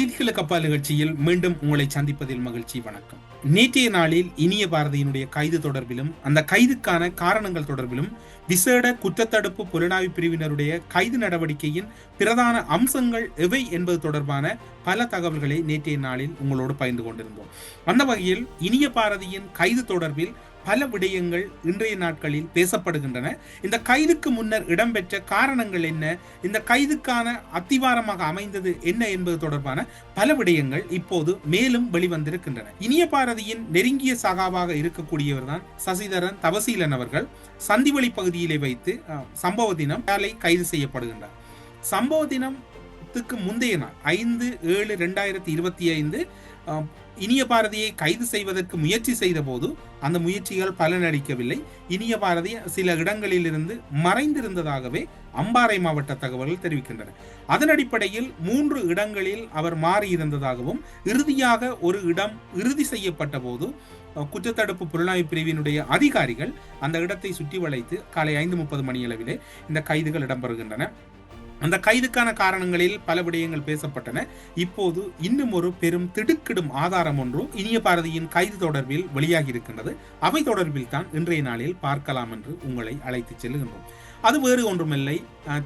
செய்திகளுக்கு அப்பா நிகழ்ச்சியில் மீண்டும் உங்களை சந்திப்பதில் மகிழ்ச்சி வணக்கம். நேற்றைய நாளில் இனிய பாரதியினுடைய கைது தொடர்பிலும் அந்த கைதுக்கான காரணங்கள் தொடர்பிலும் விசேட குற்றத்தடுப்பு புலனாய்வு பிரிவினருடைய கைது நடவடிக்கையின் பிரதான அம்சங்கள் எவை என்பது தொடர்பான பல தகவல்களை நேற்றைய நாளில் உங்களோடு பகிர்ந்து கொண்டிருந்தோம். அந்த வகையில் இனிய பாரதியின் கைது தொடர்பில் பல விடயங்கள் இன்றைய நாட்களில் பேசப்படுகின்றன. இந்த கைதுக்கு முன்னர் இடம்பெற்ற காரணங்கள் என்ன? இந்த கைதுக்கான அத்திவாரமாக அமைந்தது என்ன என்பது தொடர்பான பல விடயங்கள் இப்போது மேலும் வெளிவந்திருக்கின்றன. இனிய பாரதியின் நெருங்கிய சகாவாக இருக்கக்கூடியவர் தான் சசிதரன் தவசீலன் அவர்கள். சந்திவெளி பகுதியிலே வைத்து சம்பவ தினம் காலை கைது செய்யப்படுகின்றார். சம்பவ தினத்துக்கு முந்தைய நாள் ஐந்து ஏழு ரெண்டாயிரத்தி இருபத்தி ஐந்து இனிய பாரதியை கைது செய்வதற்கு முயற்சி செய்த போது அந்த முயற்சிகள் பலனளிக்கவில்லை. இனிய பாரதி சில இடங்களிலிருந்து மறைந்திருந்ததாகவே அம்பாறை மாவட்ட தகவல்கள் தெரிவிக்கின்றன. அதன் அடிப்படையில் மூன்று இடங்களில் அவர் மாறியிருந்ததாகவும் இறுதியாக ஒரு இடம் இறுதி செய்யப்பட்ட போது குற்றத்தடுப்பு புலனாய்வு பிரிவினுடைய அதிகாரிகள் அந்த இடத்தை சுற்றி வளைத்து காலை ஐந்து முப்பது மணியளவிலே இந்த கைதுகள் இடம்பெறுகின்றன. அந்த கைதுக்கான காரணங்களில் பல விடயங்கள் பேசப்பட்டன. இப்போது இன்னும் ஒரு பெரும் திடுக்கிடும் ஆதாரம் ஒன்று இனிய பாரதியின் கைது தொடர்பில் வெளியாகி இருக்கின்றது. அவை தொடர்பில் தான் இன்றைய நாளில் பார்க்கலாம் என்று உங்களை அழைத்துச் செல்கின்றோம் அது வேறு ஒன்றுமில்லை.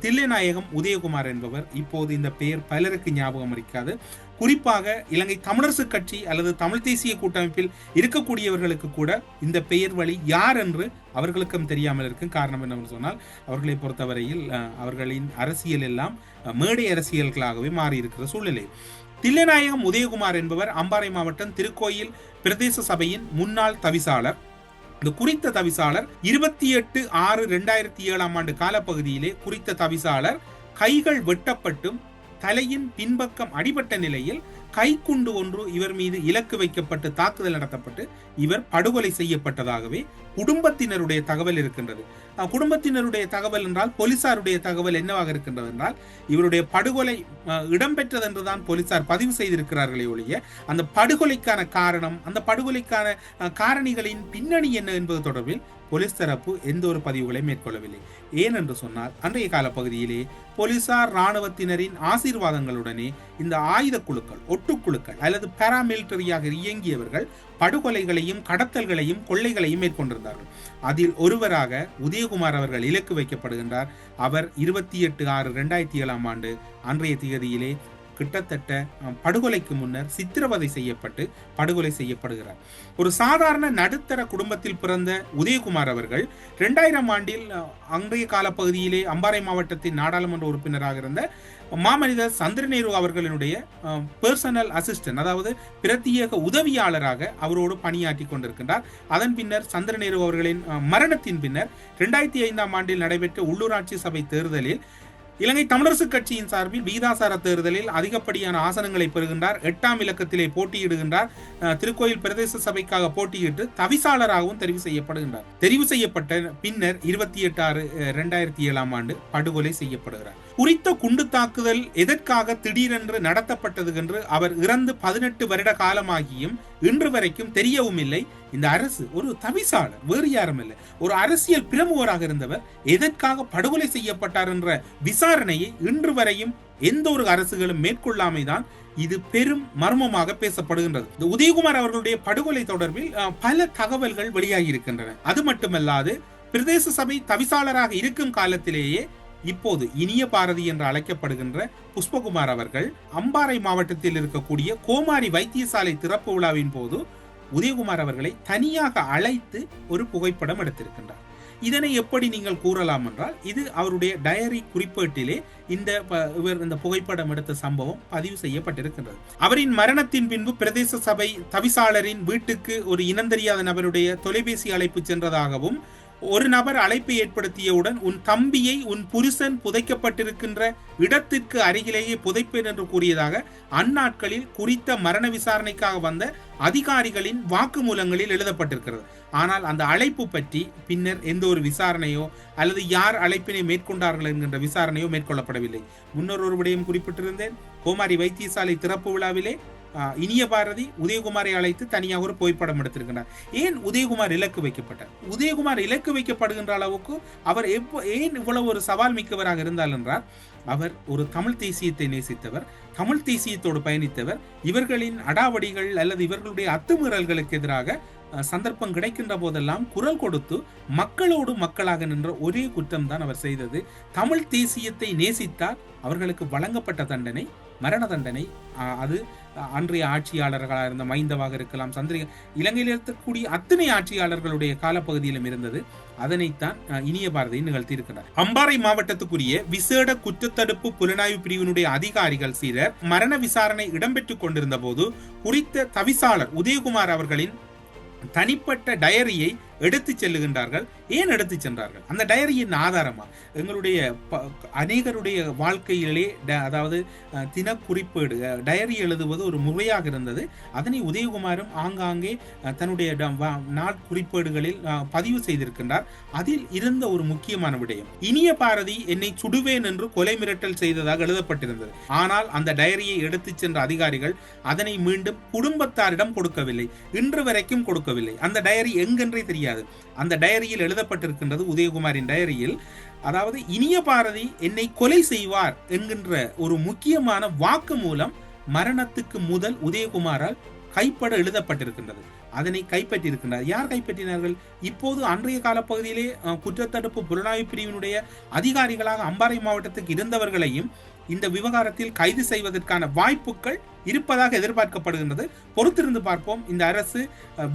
தில்லைநாயகம் உதயகுமார் என்பவர் இப்போது இந்த பெயர் பலருக்கு ஞாபகம் இருக்காது குறிப்பாக இலங்கை தமிழரசு கட்சி அல்லது தமிழ் தேசிய கூட்டமைப்பில் இருக்கக்கூடியவர்களுக்கு கூட இந்த பெயர் வழி யார் என்று அவர்களுக்கும் தெரியாமல் இருக்கும் காரணம் என்னவென்று சொன்னால் அவர்களை பொறுத்தவரையில் அவர்களின் அரசியல் எல்லாம் மேடை அரசியல்களாகவே மாறி இருக்கிற சூழ்நிலை. தில்லைநாயகம் உதயகுமார் என்பவர் அம்பாறை மாவட்டம் திருக்கோயில் பிரதேச சபையின் முன்னாள் தவிசாளர். இந்த குறித்த தவிசாளர் இருபத்தி எட்டு ஆறு இரண்டாயிரத்தி ஏழாம் ஆண்டு காலப்பகுதியிலே குறித்த தவிசாளர் கைகள் வெட்டப்பட்டும் தலையின் பின்பக்கம் அடிபட்ட நிலையில் கைக்குண்டு ஒன்று இவர் மீது இலக்கு வைக்கப்பட்டு தாக்குதல் நடத்தப்பட்டு இவர் படுகொலை செய்யப்பட்டதாகவே குடும்பத்தினருடைய தகவல் இருக்கின்றது. குடும்பத்தினருடைய தகவல் என்றால் போலீசாருடைய தகவல் என்னவாக இருக்கின்றது என்றால் இவருடைய படுகொலை இடம்பெற்றது என்றுதான் போலீசார் பதிவு செய்திருக்கிறார்களே ஒழிய அந்த படுகொலைக்கான காரணம் அந்த படுகொலைக்கான காரணிகளின் பின்னணி என்ன என்பது தொடர்பில் போலீஸ் தரப்பு எந்த ஒரு பதிவுகளை மேற்கொள்ளவில்லை. ஏனென்று சொன்னால் அன்றைய கால பகுதியிலே போலீசார் இராணுவத்தினரின் ஆசீர்வாதங்களுடனே இந்த ஆயுத குழுக்கள் ஒட்டுக்குழுக்கள் அல்லது பாராமிலிட்டரியாக இயங்கியவர்கள் படுகொலைகளையும் கடத்தல்களையும் கொள்ளைகளையும் மேற்கொண்டிருந்தார்கள். அதில் ஒருவராக உதயகுமார் அவர்கள் இலக்கு வைக்கப்படுகின்றார். அவர் இருபத்தி எட்டு ஆறு ரெண்டாயிரத்தி ஏழாம் ஆண்டு அன்றைய தேதியிலே கிட்டத்தட்ட படுகொலைக்கு முன்னர் சித்திரவதை செய்யப்பட்டு படுகொலை செய்யப்படுகிறார். ஒரு சாதாரண நடுத்தர குடும்பத்தில் பிறந்த உதயகுமார் அவர்கள் ரெண்டாயிரம் ஆண்டில் அன்றைய கால பகுதியிலே அம்பாறை மாவட்டத்தின் நாடாளுமன்ற உறுப்பினராக இருந்த மாமனிதர் சந்திரநேரு அவர்களினுடைய பர்சனல் அசிஸ்டன்ட் அதாவது பிரத்யேக உதவியாளராக அவரோடு பணியாற்றி கொண்டிருக்கின்றார். அதன் பின்னர் சந்திரநேரு அவர்களின் மரணத்தின் பின்னர் ரெண்டாயிரத்தி ஐந்தாம் ஆண்டில் நடைபெற்ற உள்ளூராட்சி சபை தேர்தலில் இலங்கை தமிழரசு கட்சியின் சார்பில் வீதாசார தேர்தலில் அதிகப்படியான ஆசனங்களை பெறுகின்றார். எட்டாம் இலக்கத்திலே போட்டியிடுகின்றார். திருக்கோயில் பிரதேச சபைக்காக போட்டியிட்டு தவிசாளராகவும் தெரிவு செய்யப்படுகின்றார். தெரிவு செய்யப்பட்ட பின்னர் இருபத்தி எட்டு ஆறு இரண்டாயிரத்தி ஏழாம் ஆண்டு படுகொலை செய்யப்படுகிறார். குறித்த குண்டு தாக்குதல் எதற்காக திடீரென்று நடத்தப்பட்டது என்று அவர் இறந்து பதினெட்டு வருட காலமாகியும் இன்று வரைக்கும் தெரியவும் இல்லை. இந்த அரசு ஒரு தவிசாளர் வேறு யாரும் இல்லை. ஒரு அரசியல் பிரமுகராக இருந்தவர் எதற்காக படுகொலை செய்யப்பட்டார் என்ற விசாரணையை இன்று வரையும் எந்த ஒரு அரசுகளும் மேற்கொள்ளாமைதான் இது பெரும் மர்மமாக பேசப்படுகின்றது. இந்த உதயகுமார் அவர்களுடைய படுகொலை தொடர்பில் பல தகவல்கள் வெளியாகி இருக்கின்றன அது மட்டுமல்லாது பிரதேச சபை தவிசாளராக இருக்கும் காலத்திலேயே இப்போது இனிய பாரதி என்று அழைக்கப்படுகின்ற புஷ்பகுமார் அவர்கள் அம்பாறை மாவட்டத்தில் இருக்கக்கூடிய கோமாரி வைத்தியசாலை திறப்பு விழாவின் போது உதயகுமார் அவர்களை தனியாக அழைத்து ஒரு புகைப்படம் எடுத்திருக்கின்றார். இதனை எப்படி நீங்கள் கூறலாம் என்றால் இது அவருடைய டயரி குறிப்பேட்டிலே இந்த இவர் இந்த புகைப்படம் எடுத்த சம்பவம் பதிவு செய்யப்பட்டிருக்கின்றது. அவரின் மரணத்தின் பின்பு பிரதேச சபை தவிசாளரின் வீட்டுக்கு ஒரு இனந்தெரியாத நபருடைய தொலைபேசி அழைப்பு சென்றதாகவும் ஒரு நபர் அழைப்பை ஏற்படுத்தியவுடன் உன் தம்பியை உன் புருஷன் புதைக்கப்பட்டிருக்கின்ற இடத்திற்கு அருகிலேயே புதைப்பேன் என்று கூறியதாக அந்நாட்களில் குறித்த மரண விசாரணைக்காக வந்த அதிகாரிகளின் வாக்குமூலங்களில் எழுதப்பட்டிருக்கிறது. ஆனால் அந்த அழைப்பு பற்றி பின்னர் எந்த ஒரு விசாரணையோ அல்லது யார் அழைப்பினை மேற்கொண்டார்கள் என்கின்ற விசாரணையோ மேற்கொள்ளப்படவில்லை. முன்னர் ஒரு விடயம் குறிப்பிட்டிருந்தேன் கோமாரி வைத்தியசாலை திறப்பு விழாவிலே இனிய பாரதி உதயகுமாரை அழைத்து தனியாக ஒரு புகைப்படம் எடுத்திருக்கிறார். ஏன் உதயகுமார் இலக்கு வைக்கப்பட்டார்? உதயகுமார் இலக்கு வைக்கப்படுகின்ற அளவுக்கு அவர் எப்போ ஏன் இவ்வளவு ஒரு சவால் மிக்கவராக இருந்தால் என்றால் அவர் ஒரு தமிழ் தேசியத்தை நேசித்தவர் தமிழ் தேசியத்தோடு பயணித்தவர் இவர்களின் அடாவடிகள் அல்லது இவர்களுடைய அத்துமீறல்களுக்கு எதிராக சந்தர்ப்பம் கிடைக்கின்ற போதெல்லாம் குரல் கொடுத்து மக்களோடு மக்களாக நின்ற ஒரே குற்றம் தான் அவர் செய்தது. தமிழ் தேசியத்தை நேசித்தால் அவர்களுக்கு வழங்கப்பட்ட தண்டனை மரண தண்டனை அது அன்றைய ஆட்சியாளர்களாக இருந்த மைந்தவாக இருக்கலாம் சந்திரிக இலங்கையில் இருக்கக்கூடிய அத்தனை ஆட்சியாளர்களுடைய காலப்பகுதியிலும் இருந்தது. அதனைத்தான் இனிய பாரதி நிகழ்த்தியிருக்கிறார். அம்பாறை மாவட்டத்துக்குரிய விசேட குற்றத்தடுப்பு புலனாய்வு பிரிவினுடைய அதிகாரிகள் சீரர் மரண விசாரணை இடம்பெற்றுக் கொண்டிருந்த போது குறித்த தவிசாளர் உதயகுமார் அவர்களின் தனிப்பட்ட டயரியை எடுத்துச் செல்லுகின்றார்கள். ஏன் எடுத்து சென்றார்கள்? அந்த டைரியின் ஆதாரமா? எங்களுடைய அநேகருடைய வாழ்க்கையிலே அதாவது தினக்குறிப்பேடு டைரி எழுதுவது ஒரு முறையாக இருந்தது. அதனை உதயகுமாரும் ஆங்காங்கே தன்னுடைய நாட்குறிப்பேடுகளில் பதிவு செய்திருக்கின்றார். அதில் இருந்த ஒரு முக்கியமான விடயம் இனிய பாரதி என்னை சுடுவேன் என்று கொலை மிரட்டல் செய்ததாக எழுதப்பட்டிருந்தது. ஆனால் அந்த டைரியை எடுத்துச் சென்ற அதிகாரிகள் அதனை மீண்டும் குடும்பத்தாரிடம் கொடுக்கவில்லை இன்று வரைக்கும் கொடுக்கவில்லை. அந்த டைரி எங்கென்றே தெரியாது. அந்த டயரியில் எழுதப்பட்டிருக்கின்றது உதயகுமாரின் டயரியில் அதாவது இனிய பாரதி என்னை கொலை செய்வார் என்கின்ற ஒரு முக்கியமான வாக்கு மூலம் மரணத்துக்கு முதல் உதயகுமாரால் கைப்பட எழுதப்பட்டிருக்கின்றது. அதனை கைப்பற்றியிருக்கின்றார். யார் கைப்பற்றினார்கள்? இப்போது அன்றைய காலப்பகுதியிலே குற்றத்தடுப்பு புலனாய்வு பிரிவினுடைய அதிகாரிகளாக அம்பாறை மாவட்டத்துக்கு இருந்தவர்களையும் இந்த விவகாரத்தில் கைது செய்வதற்கான வாய்ப்புகள் இருப்பதாக எதிர்பார்க்கப்படுகின்றது. பொறுத்திருந்து பார்ப்போம். இந்த அரசு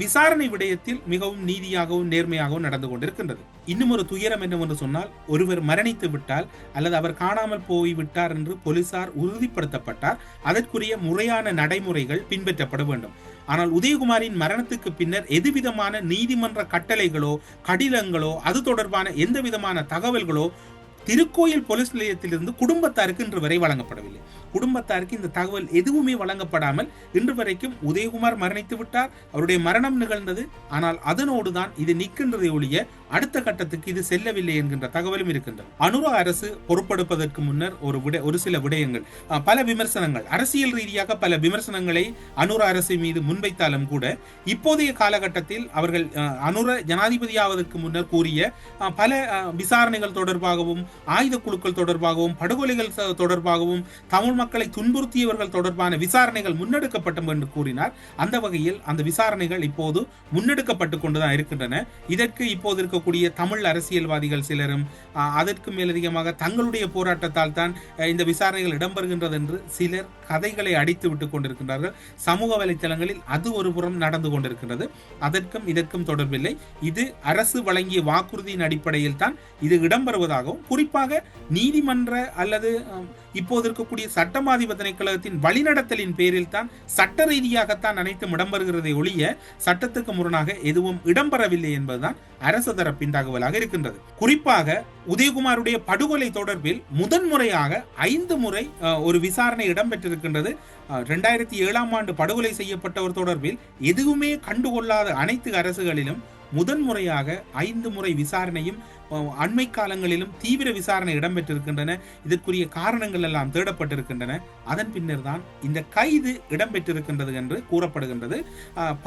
விசாரணை விடயத்தில் மிகவும் நீதியாகவும் நேர்மையாகவும் நடந்து கொண்டிருக்கின்றது. இன்னும் ஒரு துயரம் என்னவென்று சொன்னால் ஒருவர் மரணித்து விட்டால் அல்லது அவர் காணாமல் போய்விட்டார் என்று போலீசார் உறுதிப்படுத்தப்பட்டார். அதற்குரிய முறையான நடைமுறைகள் பின்பற்றப்பட வேண்டும். ஆனால் உதயகுமாரின் மரணத்துக்கு பின்னர் எதுவிதமான நீதிமன்ற கட்டளைகளோ கடிதங்களோ அது தொடர்பான எந்த விதமான தகவல்களோ திருக்கோயில் போலீஸ் நிலையத்திலிருந்து குடும்பத்தாருக்கு இன்று வரை வழங்கப்படவில்லை. குடும்பத்தாருக்கு இந்த தகவல் எதுவுமே வழங்கப்படாமல் இன்று வரைக்கும் உதயகுமார் மரணித்து விட்டார். அவருடைய மரணம் நிகழ்ந்தது. ஆனால் அதனோடு தான் இது நிற்கின்றதை ஒழிய அடுத்த கட்டத்துக்கு இது செல்லவில்லை என்கின்ற தகவலும் இருக்கின்றது. அனுரா அரசு பொறுப்பெடுப்பதற்கு முன்னர் ஒரு விட ஒரு சில விடயங்கள் பல விமர்சனங்கள் அரசியல் ரீதியாக பல விமர்சனங்களை அனுரா அரசு மீது முன்வைத்தாலும் கூட இப்போதைய காலகட்டத்தில் அவர்கள் அனுர ஜனாதிபதியாவதற்கு முன்னர் கூறிய பல விசாரணைகள் தொடர்பாகவும் ஆயுத குழுக்கள் தொடர்பாகவும் படுகொலைகள் தொடர்பாகவும் தமிழ் மக்களை துன்புறுத்தியவர்கள் தொடர்பான விசாரணைகள் முன்னெடுக்கப்படும் என்று கூறினார். அந்த வகையில் அந்த விசாரணைகள் இப்போது முன்னெடுக்கப்பட்டு கொண்டுதான் இருக்கின்றன. இதற்கு இப்போது இருக்கக்கூடிய தமிழ் அரசியல்வாதிகள் சிலரும் அதற்கு மேலதிகமாக தங்களுடைய போராட்டத்தால் தான் இந்த விசாரணைகள் இடம்பெறுகின்றது என்று சிலர் கதைகளை அடித்து விட்டுக் கொண்டிருக்கின்றார்கள். சமூக வலைத்தளங்களில் அது ஒரு புறம் நடந்து கொண்டிருக்கின்றது. அதற்கும் இதற்கும் தொடர்பில்லை. இது அரசு வழங்கிய வாக்குறுதியின் அடிப்படையில் தான் இது இடம்பெறுவதாகவும் குறிப்பாக நீதிமன்ற அல்லது இப்போது இருக்கக்கூடிய சட்டமாதி திணைக்களத்தின் வழிநடத்தலின் பேரில் தான் சட்ட ரீதியாகத்தான் அனைத்தும் இடம்பெறுகிறதை ஒழிய சட்டத்துக்கு முரணாக எதுவும் இடம்பெறவில்லை என்பதுதான் அரசு தரப்பின் தகவலாக இருக்கின்றது. குறிப்பாக உதயகுமாருடைய படுகொலை தொடர்பில் முதன்முறையாக ஐந்து முறை அஹ், ஒரு விசாரணை இடம்பெற்றிருக்கின்றது. ரெண்டாயிரத்தி ஏழாம் ஆண்டு படுகொலை செய்யப்பட்டவர் தொடர்பில் எதுவுமே கண்டுகொள்ளாத அனைத்து அரசுகளிலும் முதன்முறையாக ஐந்து முறை விசாரணையும் அண்மை காலங்களிலும் தீவிர விசாரணை இடம்பெற்றிருக்கின்றன. இதற்குரிய காரணங்கள் எல்லாம் தேடப்பட்டிருக்கின்றன. அதன் பின்னர் தான் இந்த கைது இடம்பெற்றிருக்கின்றது என்று கூறப்படுகின்றது.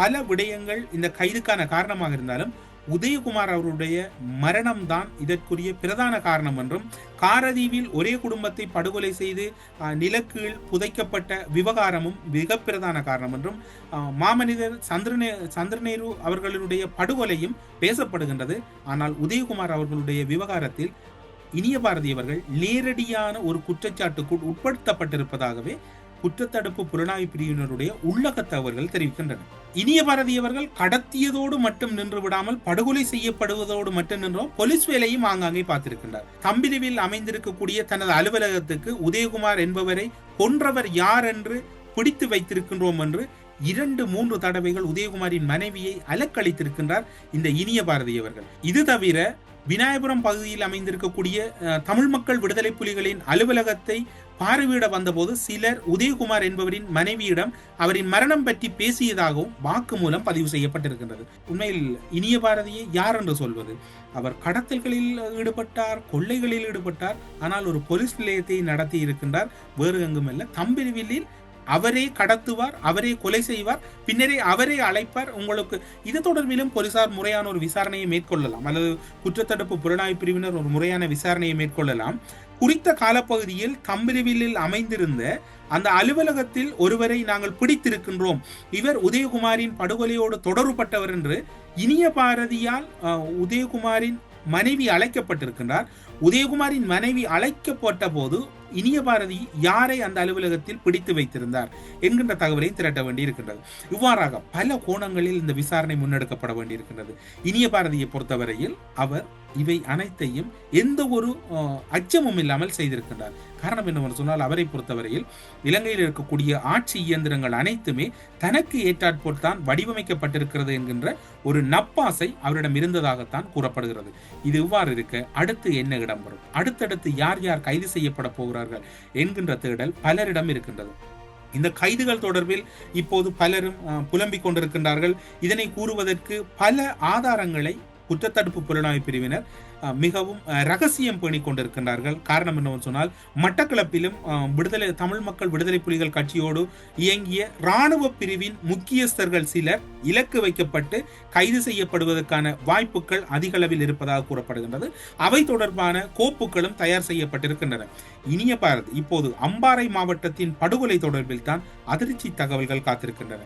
பல விடயங்கள் இந்த கைதுக்கான காரணமாக இருந்தாலும் உதயகுமார் அவருடைய மரணம்தான் இதற்குரிய பிரதான காரணம் என்றும் காரதீவில் ஒரே குடும்பத்தை படுகொலை செய்து நிலக்கீழ் புதைக்கப்பட்ட விவகாரமும் மிக பிரதான காரணம் என்றும் மாமனிதர் சந்திரனே சந்திரநேரு அவர்களுடைய படுகொலையும் பேசப்படுகின்றது. ஆனால் உதயகுமார் அவர்களுடைய விவகாரத்தில் இனிய பாரதியவர்கள் நேரடியான ஒரு குற்றச்சாட்டுக்குள் உட்படுத்தப்பட்டிருப்பதாகவே குற்றத்தடுப்பு புலனாய்வு பிரிவினருடைய உள்ளக தகவல்கள் தெரிவிக்கின்றன இனிய பாரதியவர்கள் கடத்தியதோடு மட்டும் நின்று விடாமல் படுகொலை செய்யப்படுவதோடு மட்டும் நின்றோ போலீஸ் வேலையும் ஆங்காங்கே பார்த்திருக்கின்றார். தம்பிரிவில் அமைந்திருக்கக்கூடிய தனது அலுவலகத்துக்கு உதயகுமார் என்பவரை கொன்றவர் யார் என்று பிடித்து வைத்திருக்கின்றோம் என்று இரண்டு மூன்று தடவைகள் உதயகுமாரின் மனைவியை அலக்களித்திருக்கின்றார் இந்த இனிய பாரதியவர்கள். இது தவிர விநாயகபுரம் பகுதியில் அமைந்திருக்கக்கூடிய தமிழ் மக்கள் விடுதலை புலிகளின் அலுவலகத்தை பார்வையிட வந்தபோது சிலர் உதயகுமார் என்பவரின் மனைவியிடம் அவரின் மரணம் பற்றி பேசியதாகவும் வாக்குமூலம் பதிவு செய்யப்பட்டிருக்கின்றது. உண்மையில் இனிய பாரதியை யார் என்று சொல்வது? அவர் கடத்தல்களில் ஈடுபட்டார் கொள்ளைகளில் ஈடுபட்டார் ஆனால் ஒரு போலீஸ் நிலையத்தை நடத்தி இருக்கின்றார். வேறு எங்குமல்ல தம்பிரிவில்லில் அவரே கடத்துவார் அவரே கொலை செய்வார் பின்னரே அவரே அழைப்பார். உங்களுக்கு இது தொடர்பிலும் போலீசார் முறையான ஒரு விசாரணையை மேற்கொள்ளலாம். அல்லது குற்றத்தடுப்பு புலனாய்வு பிரிவினர் ஒரு முறையான விசாரணையை மேற்கொள்ளலாம். குறித்த காலப்பகுதியில் கம்பிரிவில்லில் அமைந்திருந்த அந்த அலுவலகத்தில் ஒருவரை நாங்கள் பிடித்திருக்கின்றோம். இவர் உதயகுமாரின் படுகொலையோடு தொடர்புபட்டவர் என்று இனிய பாரதியால் உதயகுமாரின் மனைவி அழைக்கப்பட்டிருக்கின்றார். உதயகுமாரின் மனைவி அழைக்கப்பட்ட போது இனிய பாரதி யாரை அந்த அலுவலகத்தில் பிடித்து வைத்திருந்தார் என்கின்ற தகவலை திரட்ட வேண்டியிருக்கின்றது. இவ்வாறாக பல கோணங்களில் இந்த விசாரணை முன்னெடுக்கப்பட வேண்டியிருக்கின்றது. இனிய பாரதியை பொறுத்தவரையில் அவர் இவை அனைத்தையும் எந்த ஒரு அச்சமும் இல்லாமல் செய்திருக்கின்றார். காரணம் என்னவென்று சொன்னால் அவரை பொறுத்தவரையில் இலங்கையில் இருக்கக்கூடிய ஆட்சி இயந்திரங்கள் அனைத்துமே தனக்கு ஏற்றாற்போல் தான் வடிவமைக்கப்பட்டிருக்கிறது என்கின்ற ஒரு நப்பாசை அவரிடம் இருந்ததாகத்தான் கூறப்படுகிறது. இது இவ்வாறு இருக்க அடுத்து என்ன இடம் வரும் அடுத்தடுத்து யார் யார் கைது செய்யப்பட போகிறார் போகிறார்கள் என்கின்ற தேடல் பலரிடம் இருக்கின்றது. இந்த கைதுகள் தொடர்பில் இப்போது பலரும் புலம்பிக் கொண்டிருக்கின்றார்கள். இதனை கூறுவதற்கு பல ஆதாரங்களை குற்றத்தடுப்பு புலனாய்வு பிரிவினர் மிகவும் ரகசியம் பேணிக் கொண்டிருக்கின்றார்கள். காரணம் என்னவென்று சொன்னால் மட்டக்களப்பிலும் விடுதலை தமிழ் மக்கள் விடுதலை புலிகள் கட்சியோடு இயங்கிய இராணுவ பிரிவின் முக்கியஸ்தர்கள் சிலர் இலக்கு வைக்கப்பட்டு கைது செய்யப்படுவதற்கான வாய்ப்புகள் அதிக அளவில் இருப்பதாக கூறப்படுகின்றது. அவை தொடர்பான கோப்புகளும் தயார் செய்யப்பட்டிருக்கின்றன. இனிய பாரத் இப்போது அம்பாறை மாவட்டத்தின் படுகொலை தொடர்பில் தான் அதிர்ச்சி தகவல்கள் காத்திருக்கின்றன.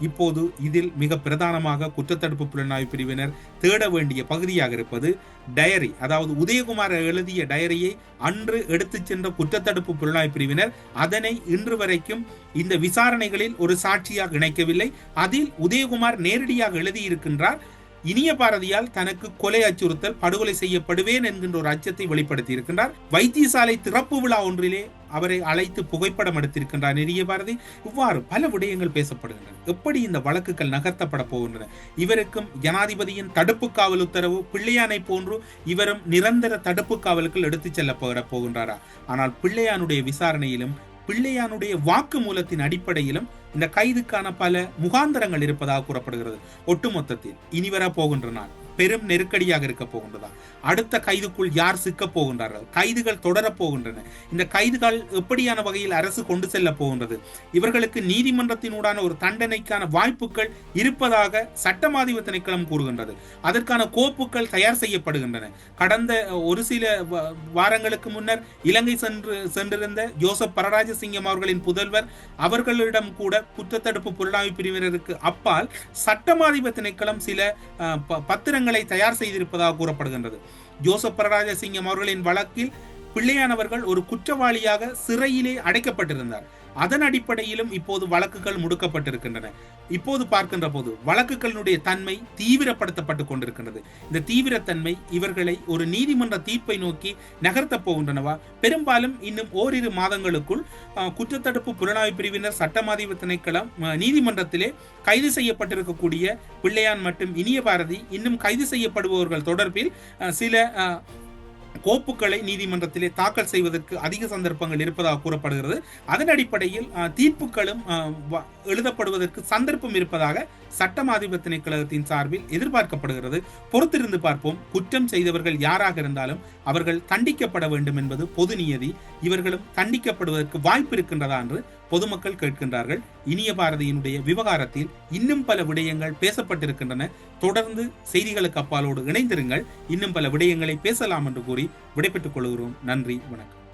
இப்போது இதில் மிக பிரதானமாக குற்றத்தடுப்பு புலனாய்வு பிரிவினர் தேட வேண்டிய பகுதியாக இருப்பது டயரி அதாவது உதயகுமார் எழுதிய டயரியை அன்று எடுத்துச் சென்ற குற்றத்தடுப்பு புலனாய்வு பிரிவினர் அதனை இன்று வரைக்கும் இந்த விசாரணைகளில் ஒரு சாட்சியாக இணைக்கவில்லை. அதில் உதயகுமார் நேரடியாக எழுதியிருக்கின்றார். இனிய பாரதியால் தனக்கு கொலை அச்சுறுத்தல் படுகொலை செய்யப்படுவேன் என்கின்ற ஒரு அச்சத்தை வெளிப்படுத்தி இருக்கின்றார் வைத்தியசாலை திறப்பு விழா ஒன்றிலே அவரை அழைத்து புகைப்படம் எடுத்திருக்கின்றார். நெறிய பாரதி இவ்வாறு பல விடயங்கள் பேசப்படுகின்றன. எப்படி இந்த வழக்குகள் நகர்த்தப்பட போகின்றன? இவருக்கும் ஜனாதிபதியின் தடுப்பு காவல் உத்தரவு பிள்ளையானை போன்று இவரும் நிரந்தர தடுப்பு காவலுக்குள் எடுத்துச் செல்லப்பட போகின்றாரா? ஆனால் பிள்ளையானுடைய விசாரணையிலும் பிள்ளையானுடைய வாக்குமூலத்தின் அடிப்படையிலும் இந்த கைதுக்கான பல முகாந்திரங்கள் இருப்பதாக கூறப்படுகிறது. ஒட்டுமொத்தத்தில் இனி வர போகின்ற நாள். பெரும் நெருக்கடியாக இருக்க போகின்றதா? அடுத்த கைதுக்குள் யார் சிக்க போகின்றார்கள்? கைதுகள் தொடரப் போகின்றன. இந்த கைதுகள் எப்படியான வகையில் அரசு கொண்டு செல்ல போகின்றது? இவர்களுக்கு நீதிமன்றத்தினூடான ஒரு தண்டனைக்கான வாய்ப்புகள் இருப்பதாக சட்டமாதிப திணைக்களம் கூறுகின்றது. அதற்கான கோப்புகள் தயார் செய்யப்படுகின்றன. கடந்த ஒரு சில வாரங்களுக்கு முன்னர் இலங்கை சென்று சென்றிருந்த ஜோசப் பரராஜசிங்கம் அவர்களின் புதல்வர் அவர்களிடம் கூட குற்றத்தடுப்பு புலனாய்வு பிரிவினருக்கு அப்பால் சட்டமாதிப திணைக்களம் சில பத்திரங்கள் ஆவணங்களை தயார் செய்திருப்பதாக கூறப்படுகின்றது. ஜோசப் பரராஜசிங்கம் அவர்களின் வழக்கில் பிள்ளையானவர்கள் ஒரு குற்றவாளியாக சிறையிலே அடைக்கப்பட்டிருந்தார். அதன் அடிப்படையிலும் இப்போது வழக்குகள் முடுக்கப்பட்டிருக்கின்றன. இப்போது பார்க்கின்ற போது வழக்குகளினுடைய தன்மை தீவிரப்படுத்தப்பட்டு கொண்டிருக்கின்றது. இந்த தீவிரத்தன்மை இவர்களை ஒரு நீதிமன்ற தீர்ப்பை நோக்கி நகர்த்தப் போகின்றனவா? பெரும்பாலும் இன்னும் ஓரிரு மாதங்களுக்குள் குற்றத்தடுப்பு புலனாய்வு பிரிவினர் சட்டமாதிப திணைக்களம் நீதிமன்றத்திலே கைது செய்யப்பட்டிருக்கக்கூடிய பிள்ளையான் மற்றும் இனிய பாரதி இன்னும் கைது செய்யப்படுபவர்கள் தொடர்பில் சில கோப்புகளை நீதிமன்றத்திலே தாக்கல் செய்வதற்கு அதிக சந்தர்ப்பங்கள் இருப்பதாக கூறப்படுகிறது. அதன் அடிப்படையில் தீர்ப்புகளும் எழுதப்படுவதற்கு சந்தர்ப்பம் இருப்பதாக சட்டமாதிப திணைக்களத்தின் சார்பில் எதிர்பார்க்கப்படுகிறது. பொறுத்திருந்து பார்ப்போம். குற்றம் செய்தவர்கள் யாராக இருந்தாலும் அவர்கள் தண்டிக்கப்பட வேண்டும் என்பது பொது நியதி. இவர்களும் தண்டிக்கப்படுவதற்கு வாய்ப்பு இருக்கின்றதா என்று பொதுமக்கள் கேட்கின்றார்கள். இனிய பாரதியினுடைய விவகாரத்தில் இன்னும் பல விடயங்கள் பேசப்பட்டிருக்கின்றன. தொடர்ந்து செய்திகளுக்கு அப்பாலோடு இணைந்திருங்கள். இன்னும் பல விடயங்களை பேசலாம் என்று கூறி விடைபெற்றுக் கொள்கிறோம். நன்றி. வணக்கம்.